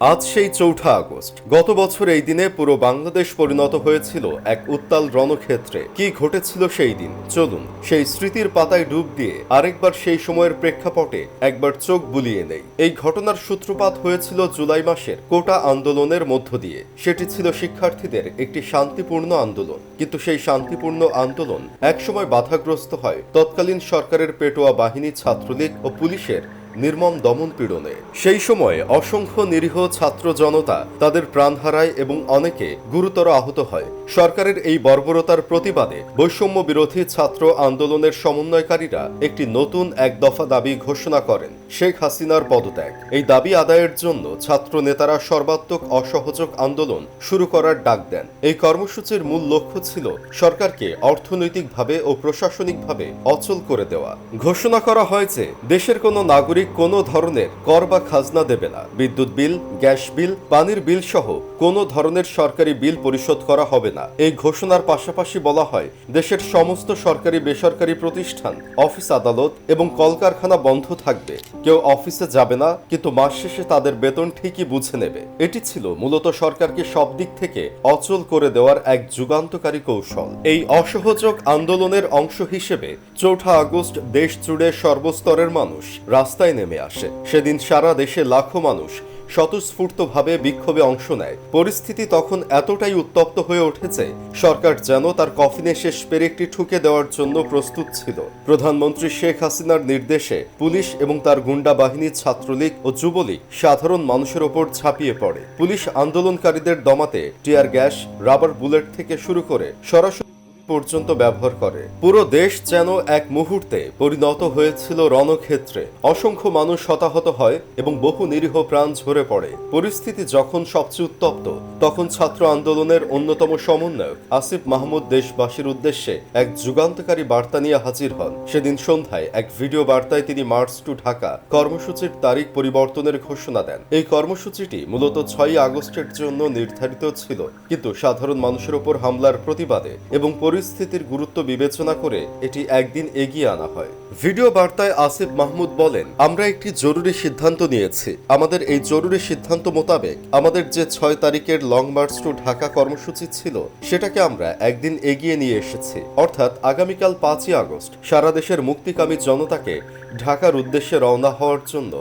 আজ সেই চৌঠা আগস্ট। গত বছর এই দিনে পুরো বাংলাদেশ পরিণত হয়েছিল এক উত্তাল রণক্ষেত্রে। কি ঘটেছিল সেই দিন? চলুন, সেই স্মৃতির পাতায় ডুব দিয়ে আরেকবার সেই সময়ের প্রেক্ষাপটে একবার চোখ বুলিয়ে নেই। এই ঘটনার সূত্রপাত হয়েছিল জুলাই মাসের কোটা আন্দোলনের মধ্য দিয়ে। সেটি ছিল শিক্ষার্থীদের একটি শান্তিপূর্ণ আন্দোলন। কিন্তু সেই শান্তিপূর্ণ আন্দোলন একসময় বাধাগ্রস্ত হয়। তৎকালীন সরকারের পেটোয়া বাহিনী, ছাত্রলীগ ও পুলিশের নির্মম দমন পীড়নে। সেই সময় অসংখ্য নিরীহ ছাত্র জনতা তাদের প্রাণ হারায় এবং অনেকে গুরুতর আহত হয়। সরকারের এই বর্বরতার প্রতিবাদে বৈষম্য বিরোধী ছাত্র আন্দোলনের সমন্বয়কারীরা একটি নতুন এক দফা দাবি ঘোষণা করেন। শেখ হাসিনার পদত্যাগ। এই দাবি আদায়ের জন্য ছাত্র নেতারা সর্বাত্মক অসহযোগ আন্দোলন শুরু করার ডাক দেন। এই কর্মসূচির মূল লক্ষ্য ছিল সরকারকে অর্থনৈতিকভাবে ও প্রশাসনিকভাবে অচল করে দেওয়া। ঘোষণা করা হয় যে, দেশের কোনো নাগরিক কোনো ধরনের কর বা খাজনা দেবে না। বিদ্যুৎ বিল, গ্যাস বিল, পানির বিল সহ কোনো ধরনের সরকারি বিল পরিশোধ করা হবে না। এই ঘোষণার পাশাপাশি বলা হয়, দেশের সমস্ত সরকারি বেসরকারি প্রতিষ্ঠান, অফিস আদালত এবং কলকারখানা বন্ধ থাকবে। কেউ অফিসে যাবে না, কিন্তু মাস শেষে তাদের বেতন ঠিকই বুঝে নেবে। এটি ছিল মূলত সরকারকে সব দিক থেকে অচল করে দেওয়ার এক যুগান্তকারী কৌশল। এই অসহযোগ আন্দোলনের অংশ হিসেবে চৌঠা আগস্ট দেশ জুড়ে সর্বস্তরের মানুষ রাস্তায় নেমে আসে। সেদিন সারা দেশে লাখো মানুষ স্বতঃস্ফূর্তভাবে বিক্ষোভে অংশ নেয়। পরিস্থিতি তখন এতটাই উত্তপ্ত হয়ে উঠেছে, সরকার যেন তার কফিনে শেষ পেরেকটি ঠুকে দেওয়ার জন্য প্রস্তুত ছিল। প্রধানমন্ত্রী শেখ হাসিনার নির্দেশে পুলিশ এবং তার গুন্ডা বাহিনী ছাত্রলীগ ও যুবলীগ সাধারণ মানুষের ওপর ঝাঁপিয়ে পড়ে। পুলিশ আন্দোলনকারীদের দমাতে টিয়ার গ্যাস, রাবার বুলেট থেকে শুরু করে সরাসরি পর্যন্ত ব্যবহার করে। পুরো দেশ যেন এক মুহূর্তে পরিণত হয়েছিল রণক্ষেত্রে। অসংখ্য মানুষ হতাহত হয় এবং বহু নিরীহ প্রাণ ঝরে পড়ে। পরিস্থিতি যখন সবচেয়ে উত্তপ্ত, তখন ছাত্র আন্দোলনের অন্যতম সমন্বয়ক আসিফ মাহমুদ দেশবাসীর উদ্দেশ্যে এক যুগান্তকারী বার্তা নিয়ে হাজির হন। সেদিন সন্ধ্যায় এক ভিডিও বার্তায় তিনি মার্চ টু ঢাকা কর্মসূচির তারিখ পরিবর্তনের ঘোষণা দেন। এই কর্মসূচিটি মূলত ছয়ই আগস্টের জন্য নির্ধারিত ছিল, কিন্তু সাধারণ মানুষের উপর হামলার প্রতিবাদে এবং পরিস্থিতির গুরুত্ব বিবেচনা করে এটি একদিন এগিয়ে আনা হয়। ভিডিও বার্তায় আসিফ মাহমুদ বলেন, আমরা একটি জরুরি সিদ্ধান্ত নিয়েছি। আমাদের এই জরুরি সিদ্ধান্ত মোতাবেক আমাদের যে ছয় তারিখের লং মার্চ টু ঢাকা কর্মসূচি ছিল, সেটাকে আমরা একদিন এগিয়ে নিয়ে এসেছি। অর্থাৎ আগামীকাল পাঁচই আগস্ট, সারা দেশের মুক্তিকামী জনতাকে ঢাকার উদ্দেশ্যে রওনা হওয়ার জন্য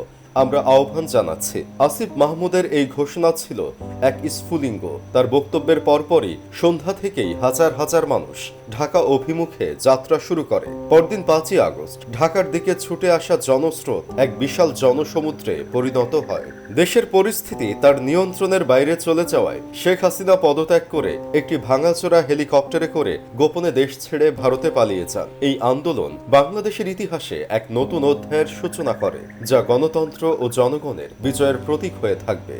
আমরা আহ্বান জানাচ্ছি। আসিফ মাহমুদের এই ঘোষণা ছিল এক স্ফুলিঙ্গ। তার বক্তব্যের পরপরই সন্ধ্যা থেকেই হাজার হাজার মানুষ ঢাকা অভিমুখে যাত্রা শুরু করে। পরদিন পাঁচই আগস্ট, ঢাকার দিকে ছুটে আসা জনস্রোত এক বিশাল জনসমুদ্রে পরিণত হয়। দেশের পরিস্থিতি তার নিয়ন্ত্রণের বাইরে চলে যাওয়ায় শেখ হাসিনা পদত্যাগ করে একটি ভাঙাচোরা হেলিকপ্টারে করে গোপনে দেশ ছেড়ে ভারতে পালিয়ে যান। এই আন্দোলন বাংলাদেশের ইতিহাসে এক নতুন অধ্যায়ের সূচনা করে, যা গণতন্ত্র ও জনগণের বিজয়ের প্রতীক হয়ে থাকবে।